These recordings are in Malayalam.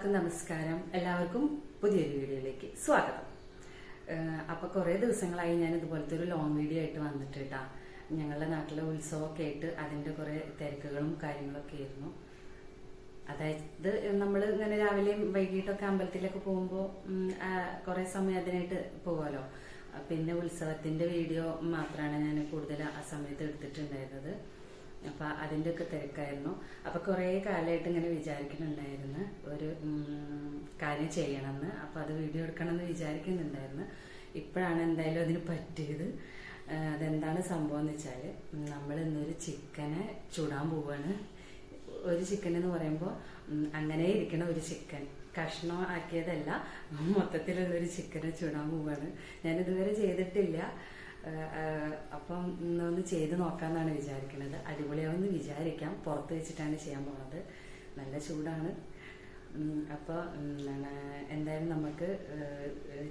എല്ലാവർക്കും നമസ്കാരം. എല്ലാവർക്കും പുതിയൊരു വീഡിയോയിലേക്ക് സ്വാഗതം. അപ്പൊ കുറെ ദിവസങ്ങളായി ഞാൻ ഇതുപോലത്തെ ഒരു ലോങ് വീഡിയോ ആയിട്ട് വന്നിട്ട് കേട്ടാ ഞങ്ങളുടെ നാട്ടിലെ ഉത്സവമൊക്കെ ആയിട്ട് അതിന്റെ കുറേ തിരക്കുകളും കാര്യങ്ങളൊക്കെ ആയിരുന്നു. അതായത് നമ്മൾ ഇങ്ങനെ രാവിലെയും വൈകിട്ടൊക്കെ അമ്പലത്തിലൊക്കെ പോകുമ്പോൾ കുറേ സമയം അതിനായിട്ട് പോകുമല്ലോ പിന്നെ ഉത്സവത്തിന്റെ വീഡിയോ മാത്രമാണ് ഞാൻ കൂടുതൽ ആ സമയത്ത് എടുത്തിട്ടുണ്ടായിരുന്നത്. അപ്പൊ അതിന്റെ ഒക്കെ തിരക്കായിരുന്നു. അപ്പൊ കുറെ കാലമായിട്ട് ഇങ്ങനെ വിചാരിക്കുന്നുണ്ടായിരുന്നു. ഒരു കാര്യം ചെയ്യണമെന്ന്. അപ്പൊ അത് വീഡിയോ എടുക്കണമെന്ന് വിചാരിക്കുന്നുണ്ടായിരുന്നു. ഇപ്പോഴാണ് എന്തായാലും അതിന് പറ്റിയത്. അതെന്താണ് സംഭവം എന്ന് വെച്ചാൽ നമ്മൾ ഇന്നൊരു ചിക്കനെ ചുടാൻ പോവാണ്. ഒരു ചിക്കൻ എന്ന് പറയുമ്പോൾ അങ്ങനെ ഇരിക്കണ ഒരു ചിക്കൻ. കഷ്ണം ആക്കിയതല്ല മൊത്തത്തിലുള്ള ഒരു ചിക്കനെ ചുടാൻ പോവാണ്. ഞാൻ ഇതുവരെ ചെയ്തിട്ടില്ല. അപ്പം ഇന്നൊന്ന് ചെയ്ത് നോക്കാന്നാണ് വിചാരിക്കുന്നത് അടിപൊളിയാവുമെന്ന് വിചാരിക്കാം. പുറത്ത് വെച്ചിട്ടാണ് ചെയ്യാൻ പോണത്. നല്ല ചൂടാണ്. അപ്പോൾ അപ്പൊ എന്തായാലും നമുക്ക്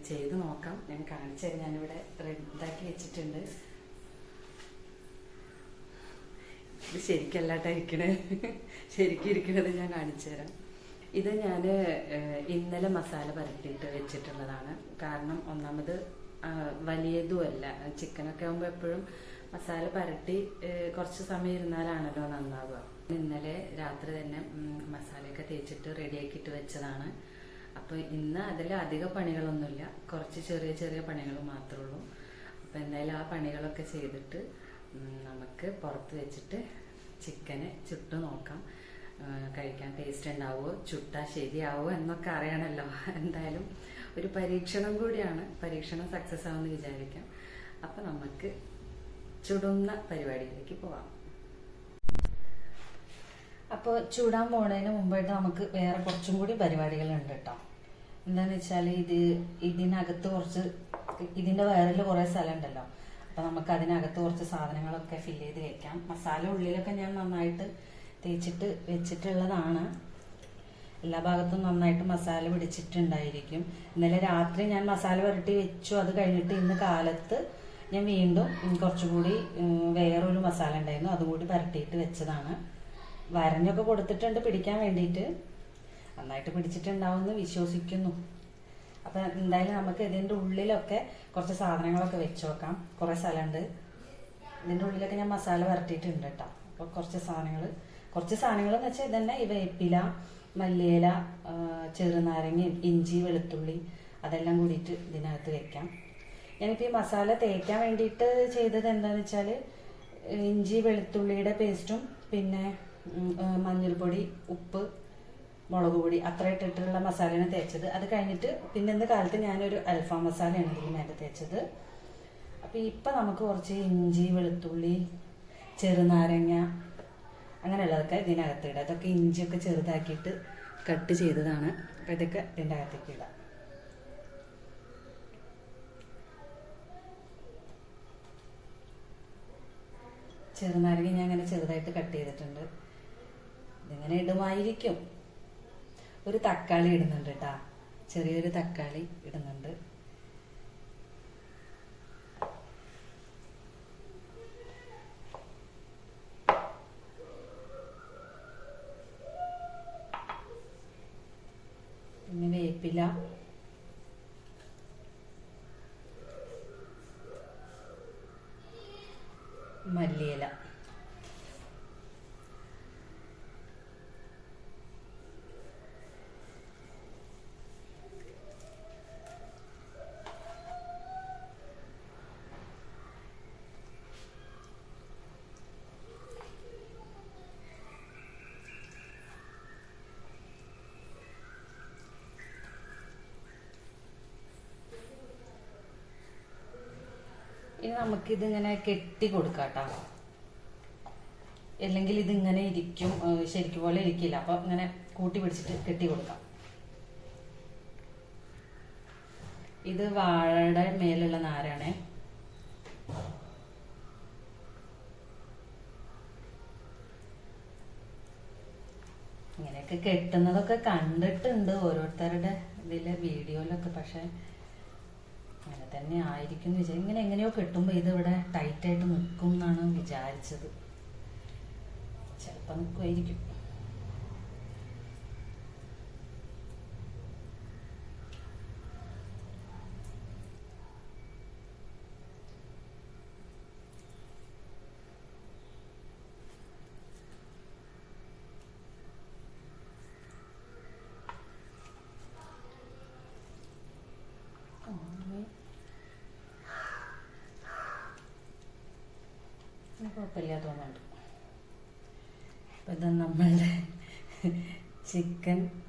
ചെയ്ത് നോക്കാം. ഞാൻ കാണിച്ചു തരാം. ഞാനിവിടെ റെഡിയാക്കി വെച്ചിട്ടുണ്ട്. ഇത് ശരിക്കല്ലാട്ടാ ഇരിക്കണേ. ശരിക്കും ഇരിക്കണത് ഞാൻ കാണിച്ചു തരാം. ഇത് ഞാൻ ഇന്നലെ മസാല പരട്ടിയിട്ട് വെച്ചിട്ടുള്ളതാണ്. കാരണം ഒന്നാമത് വലിയതുമല്ല. ചിക്കനൊക്കെ ആകുമ്പോൾ എപ്പോഴും മസാല പരട്ടി കുറച്ച് സമയം ഇരുന്നാലാണല്ലോ നന്നാവുക. ഇന്നലെ രാത്രി തന്നെ മസാലയൊക്കെ തേച്ചിട്ട് റെഡിയാക്കിയിട്ട് വെച്ചതാണ്. അപ്പോൾ ഇന്ന് അതിൽ അധിക പണികളൊന്നുമില്ല. കുറച്ച് ചെറിയ ചെറിയ പണികൾ മാത്രമേ ഉള്ളൂ. അപ്പൊ എന്തായാലും ആ പണികളൊക്കെ ചെയ്തിട്ട് നമുക്ക് പുറത്ത് വെച്ചിട്ട് ചിക്കനെ ചുട്ടു നോക്കാം. കഴിക്കാൻ ടേസ്റ്റ് ഉണ്ടാവുമോ ചുട്ടാ ശരിയാവോ എന്നൊക്കെ അറിയണമല്ലോ എന്തായാലും ഒരു പരീക്ഷണം കൂടിയാണ്. പരീക്ഷണം സക്സസ് ആവുമെന്ന് വിചാരിക്കാം. അപ്പൊ നമുക്ക് ചുടുന്ന പരിപാടിയിലേക്ക് പോവാം. അപ്പോൾ ചൂടാൻ പോണതിന് മുമ്പായിട്ട് നമുക്ക് വേറെ കുറച്ചും കൂടി പരിപാടികളുണ്ട് കേട്ടോ എന്താന്ന് വെച്ചാൽ ഇത് ഇതിനകത്ത് കുറച്ച് ഇതിന്റെ വയറിൽ കുറേ സ്ഥലം ഉണ്ടല്ലോ അപ്പൊ നമുക്ക് അതിനകത്ത് കുറച്ച് സാധനങ്ങളൊക്കെ ഫില്ല് ചെയ്ത് വെക്കാം. മസാല ഉള്ളിലൊക്കെ ഞാൻ നന്നായിട്ട് തേച്ചിട്ട് വെച്ചിട്ടുള്ളതാണ്. എല്ലാ ഭാഗത്തും നന്നായിട്ട് മസാല പിടിച്ചിട്ടുണ്ടായിരിക്കും. ഇന്നലെ രാത്രി ഞാൻ മസാല പുരട്ടി വെച്ചു. അത് കഴിഞ്ഞിട്ട് ഇന്ന് കാലത്ത് ഞാൻ വീണ്ടും കുറച്ചുകൂടി വേറൊരു മസാല ഉണ്ടായിരുന്നു. അതും കൂടി പുരട്ടിയിട്ട് വെച്ചതാണ്. വരഞ്ഞൊക്കെ കൊടുത്തിട്ടുണ്ട് പിടിക്കാൻ വേണ്ടിയിട്ട്. നന്നായിട്ട് പിടിച്ചിട്ടുണ്ടാവുമെന്ന് വിശ്വസിക്കുന്നു. അപ്പൊ എന്തായാലും നമുക്ക് ഇതിന്റെ ഉള്ളിലൊക്കെ കുറച്ച് സാധനങ്ങളൊക്കെ വെച്ച് നോക്കാം കുറെ സ്ഥലമുണ്ട്. ഇതിന്റെ ഉള്ളിലൊക്കെ ഞാൻ മസാല പുരട്ടിയിട്ടുണ്ട് കേട്ടോ. അപ്പൊ കുറച്ച് സാധനങ്ങൾ കുറച്ച് സാധനങ്ങൾ എന്ന് വെച്ചാൽ ഇതന്നെ. ഈ വേപ്പില മല്ലിയില ചെറുനാരങ്ങയും ചെറുനാരങ്ങ ഇഞ്ചി വെളുത്തുള്ളി അതെല്ലാം കൂടിയിട്ട് ഇതിനകത്ത് വെക്കാം. ഞാനിപ്പോൾ ഈ മസാല തേക്കാൻ വേണ്ടിയിട്ട് ചെയ്തത് എന്താണെന്ന് വെച്ചാൽ ഇഞ്ചി വെളുത്തുള്ളിയുടെ പേസ്റ്റും പിന്നെ മഞ്ഞൾപ്പൊടി ഉപ്പ് മുളക് പൊടി അത്ര ഇട്ടിട്ടുള്ള മസാലയാണ് തേച്ചത്. അത് കഴിഞ്ഞിട്ട് പിന്നെ ഇന്ന് കാലത്ത് ഞാനൊരു അൽഫാം മസാലയാണ് ഇതിന് മേലെ തേച്ചത്. അപ്പോൾ ഇപ്പം നമുക്ക് കുറച്ച് ഇഞ്ചി വെളുത്തുള്ളി ചെറുനാരങ്ങ അങ്ങനെയുള്ളതൊക്കെ ഇതിനകത്ത് ഇടുക അതൊക്കെ ഇഞ്ചിയൊക്കെ ചെറുതാക്കിയിട്ട് കട്ട് ചെയ്തതാണ്. അപ്പോൾ ഇതൊക്കെ ഇതിന്റെ അകത്തേക്ക് ഇടാം. ചെറുനാരങ്ങ ഞാൻ അങ്ങനെ ചെറുതായിട്ട് കട്ട് ചെയ്തിട്ടുണ്ട്. ഇതിങ്ങനെ ഇടുമായിരിക്കും. ഒരു തക്കാളി ഇടുന്നുണ്ട് കേട്ടാ. ചെറിയൊരു തക്കാളി ഇടുന്നുണ്ട് പിന്നെ വേപ്പില മല്ലിയില ഇനി നമുക്കിതിങ്ങനെ കെട്ടി കൊടുക്കാട്ടോ. അല്ലെങ്കിൽ ഇതിങ്ങനെ ഇരിക്കും ശരിക്കും പോലെ ഇരിക്കില്ല. അപ്പൊ ഇങ്ങനെ കൂട്ടി പിടിച്ചിട്ട് കെട്ടി കൊടുക്കാം. ഇത് വാഴയുടെ മേലുള്ള നാരാണേ ഇങ്ങനെയൊക്കെ കെട്ടുന്നതൊക്കെ കണ്ടിട്ടുണ്ട് ഓരോരുത്തരുടെ ഇതിലെ വീഡിയോയിലൊക്കെ. പക്ഷെ അങ്ങനെ തന്നെ ആയിരിക്കും എന്ന് വിചാരിക്കും ഇങ്ങനെ എങ്ങനെയോ കെട്ടുമ്പോൾ ഇത് ഇവിടെ ടൈറ്റായിട്ട് നിൽക്കും എന്നാണ് വിചാരിച്ചത്. ചിലപ്പോൾ നിൽക്കുമായിരിക്കും ഇനി കുഴപ്പമില്ല തോന്നുന്നുണ്ട്. അപ്പം ഇത് നമ്മളുടെ ചിക്കൻ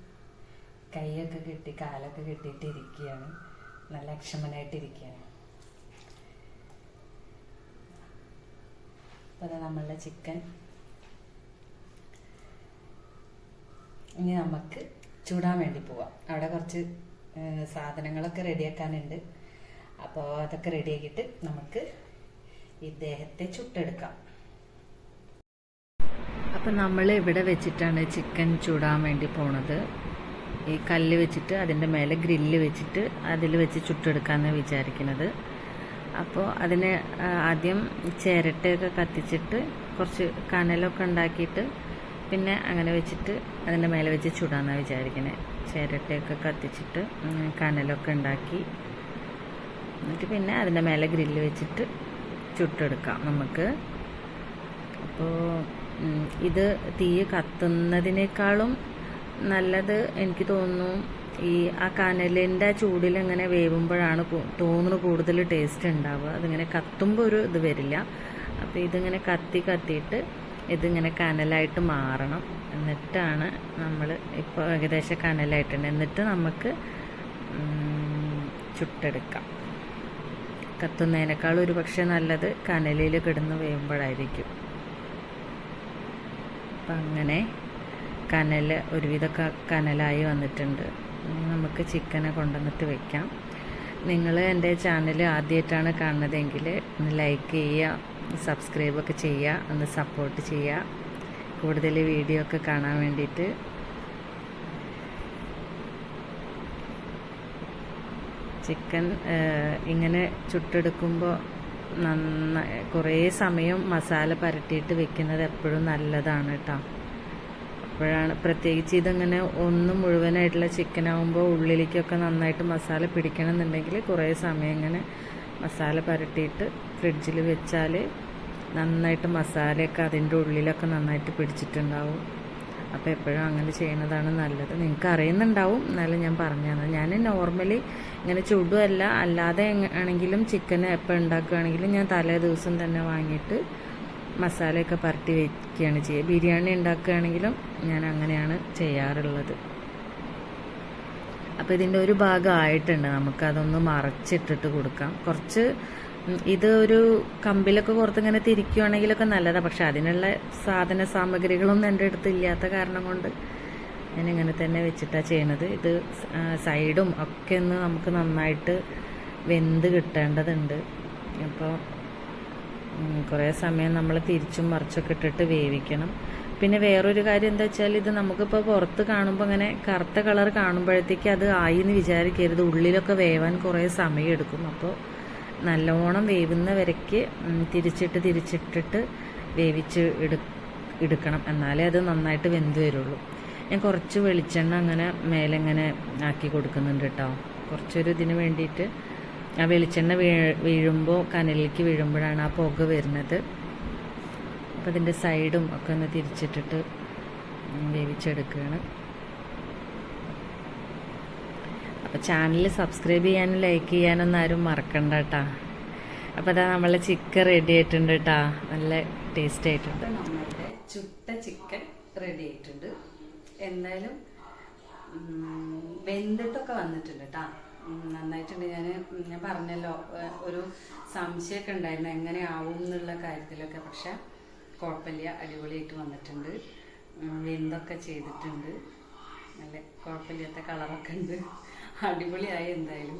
കൈയൊക്കെ കെട്ടി കാലൊക്കെ കെട്ടിയിട്ട് ഇരിക്കുകയാണ്. നല്ല അക്ഷമനായിട്ട് ഇരിക്കുകയാണ്. അപ്പം നമ്മളുടെ ചിക്കൻ. ഇനി നമുക്ക് ചൂടാൻ വേണ്ടി പോവാം. അവിടെ കുറച്ച് സാധനങ്ങളൊക്കെ റെഡിയാക്കാനുണ്ട്. അപ്പോൾ അതൊക്കെ റെഡിയാക്കിയിട്ട് നമുക്ക് ഇദ്ദേഹത്തെ ചുട്ടെടുക്കാം. അപ്പം നമ്മൾ ഇവിടെ വെച്ചിട്ടാണ് ചിക്കൻ ചൂടാൻ വേണ്ടി പോണത്. ഈ കല്ല് വെച്ചിട്ട് അതിന്റെ മേലെ ഗ്രില്ല് വെച്ചിട്ട് അതിൽ വെച്ച് ചുട്ടെടുക്കാമെന്ന് വിചാരിക്കുന്നത് അപ്പോൾ അതിന് ആദ്യം ചിരട്ടയൊക്കെ കത്തിച്ചിട്ട് കുറച്ച് കനലൊക്കെ ഉണ്ടാക്കിയിട്ട് പിന്നെ അങ്ങനെ വെച്ചിട്ട് അതിന്റെ മേലെ വെച്ച് ചുടാന്നാണ് വിചാരിക്കുന്നത് ചിരട്ടയൊക്കെ കത്തിച്ചിട്ട് കനലൊക്കെ ഉണ്ടാക്കി. എന്നിട്ട് പിന്നെ അതിന്റെ മേലെ ഗ്രില്ല് വെച്ചിട്ട് ചുട്ടെടുക്കാം നമുക്ക്. അപ്പോൾ ഇത് തീ കത്തുന്നതിനേക്കാളും നല്ലത് എനിക്ക് തോന്നുന്നു ഈ ആ കനലിന്റെ ചൂടിൽ ഇങ്ങനെ വേവുമ്പോഴാണ് തോന്നുന്നു കൂടുതൽ ടേസ്റ്റ് ഉണ്ടാവുക. അതിങ്ങനെ കത്തുമ്പോൾ ഒരു ഇത് വരില്ല. അപ്പോൾ ഇതിങ്ങനെ കത്തി കത്തിയിട്ട് ഇതിങ്ങനെ കനലായിട്ട് മാറണം. എന്നിട്ടാണ് നമ്മൾ ഇപ്പോൾ ഏകദേശം കനലായിട്ടുണ്ട് എന്നിട്ട് നമുക്ക് ചുട്ടെടുക്കാം. കത്തുന്നതിനേക്കാൾ ഒരു പക്ഷേ നല്ലത് കനലിൽ കിടന്ന് വേവുമ്പോഴായിരിക്കും അപ്പം അങ്ങനെ കനൽ ഒരുവിധ കനലായി വന്നിട്ടുണ്ട്. നമുക്ക് ചിക്കനെ കൊണ്ടുവന്നിട്ട് വെക്കാം. നിങ്ങൾ എന്റെ ചാനൽ ആദ്യമായിട്ടാണ് കാണുന്നതെങ്കിൽ ഒന്ന് ലൈക്ക് ചെയ്യുക സബ്സ്ക്രൈബൊക്കെ ചെയ്യുക ഒന്ന് സപ്പോർട്ട് ചെയ്യുക. കൂടുതൽ വീഡിയോ ഒക്കെ കാണാൻ വേണ്ടിയിട്ട് ചിക്കൻ ഇങ്ങനെ ചുട്ടെടുക്കുമ്പോൾ നന്നായി കുറേ സമയം മസാല പരട്ടിയിട്ട് വെക്കുന്നത് എപ്പോഴും നല്ലതാണ് കേട്ടോ അപ്പോഴാണ് പ്രത്യേകിച്ച് ഇതിങ്ങനെ ഒന്ന് മുഴുവനായിട്ടുള്ള ചിക്കൻ ആകുമ്പോൾ ഉള്ളിലേക്കൊക്കെ നന്നായിട്ട് മസാല പിടിക്കണം എന്നുണ്ടെങ്കിൽ കുറേ സമയം ഇങ്ങനെ മസാല പരട്ടിയിട്ട് ഫ്രിഡ്ജിൽ വെച്ചാൽ നന്നായിട്ട് മസാലയൊക്കെ അതിന്റെ ഉള്ളിലൊക്കെ നന്നായിട്ട് പിടിച്ചിട്ടുണ്ടാവും. അപ്പോൾ എപ്പോഴും അങ്ങനെ ചെയ്യുന്നതാണ് നല്ലത്. നിങ്ങൾക്ക് അറിയുന്നുണ്ടാവും എന്നാലും ഞാൻ പറഞ്ഞു തന്നെ ഞാൻ നോർമലി ഇങ്ങനെ ചുടുമല്ല അല്ലാതെ ആണെങ്കിലും ചിക്കൻ എപ്പോൾ ഉണ്ടാക്കുകയാണെങ്കിലും ഞാൻ തലേ ദിവസം തന്നെ വാങ്ങിയിട്ട് മസാലയൊക്കെ പരട്ടി വയ്ക്കുകയാണ് ചെയ്യുക. ബിരിയാണി ഉണ്ടാക്കുകയാണെങ്കിലും ഞാൻ അങ്ങനെയാണ് ചെയ്യാറുള്ളത്. അപ്പോൾ ഇതിന്റെ ഒരു ഭാഗം ആയിട്ടുണ്ട് നമുക്കതൊന്ന് മറച്ചിട്ടിട്ട് കൊടുക്കാം. കുറച്ച് ഇത് ഒരു കമ്പിലൊക്കെ പുറത്ത് ഇങ്ങനെ തിരിക്കുകയാണെങ്കിലൊക്കെ നല്ലതാണ് പക്ഷെ അതിനുള്ള സാധന സാമഗ്രികളൊന്നും എന്റെ അടുത്ത് ഇല്ലാത്ത കാരണം കൊണ്ട് ഞാൻ ഇങ്ങനെ തന്നെ വെച്ചിട്ടാണ് ചെയ്യണത്. ഇത് സൈഡും ഒക്കെ ഒന്ന് നമുക്ക് നന്നായിട്ട് വെന്ത് കിട്ടേണ്ടതുണ്ട്. അപ്പോൾ കുറേ സമയം നമ്മൾ തിരിച്ചും മറിച്ചൊക്കെ ഇട്ടിട്ട് വേവിക്കണം. പിന്നെ വേറൊരു കാര്യം എന്താ വെച്ചാൽ ഇത് നമുക്കിപ്പോൾ പുറത്ത് കാണുമ്പോൾ അങ്ങനെ കറുത്ത കളർ കാണുമ്പോഴത്തേക്ക് അത് ആയി എന്ന് വിചാരിക്കരുത്. ഉള്ളിലൊക്കെ വേവാൻ കുറേ സമയം എടുക്കും അപ്പോൾ നല്ലോണം വേവുന്ന വരയ്ക്ക് തിരിച്ചിട്ട് തിരിച്ചിട്ടിട്ട് വേവിച്ച് എടു എടുക്കണം. എന്നാലേ അത് നന്നായിട്ട് വെന്ത് വരുള്ളൂ. ഞാൻ കുറച്ച് വെളിച്ചെണ്ണ അങ്ങനെ മേലെ ഇങ്ങനെ ആക്കി കൊടുക്കുന്നുണ്ട് കേട്ടോ കുറച്ചൊരു ഇതിന് വേണ്ടിയിട്ട് ആ വെളിച്ചെണ്ണ വീ വീഴുമ്പോൾ കനലിലേക്ക് വീഴുമ്പോഴാണ് ആ പുക വരുന്നത്. അപ്പോൾ അതിന്റെ സൈഡും ഒക്കെ ഒന്ന് തിരിച്ചിട്ടിട്ട് വേവിച്ചെടുക്കുകയാണ് അപ്പോൾ ചാനൽ സബ്സ്ക്രൈബ് ചെയ്യാനും ലൈക്ക് ചെയ്യാനൊന്നും ആരും മറക്കണ്ട കേട്ടാ അപ്പോൾ അതാ നമ്മളെ ചിക്കൻ റെഡി ആയിട്ടുണ്ട് കേട്ടാ നല്ല ടേസ്റ്റ് ആയിട്ടുണ്ട്. നമ്മളുടെ ചുട്ട ചിക്കൻ റെഡി ആയിട്ടുണ്ട്. എന്തായാലും വെന്തിട്ടൊക്കെ വന്നിട്ടുണ്ട് കേട്ടാ നന്നായിട്ടുണ്ട്. ഞാൻ ഞാൻ പറഞ്ഞല്ലോ ഒരു സംശയമൊക്കെ ഉണ്ടായിരുന്നു. എങ്ങനെ ആവും എന്നുള്ള കാര്യത്തിലൊക്കെ. പക്ഷെ കുഴപ്പമില്ല. അടിപൊളിയായിട്ട് വന്നിട്ടുണ്ട്. വെന്തൊക്കെ ചെയ്തിട്ടുണ്ട്. നല്ല കുഴപ്പമില്ലാത്ത കളറൊക്കെ ഉണ്ട്. അടിപൊളിയായി എന്തായാലും.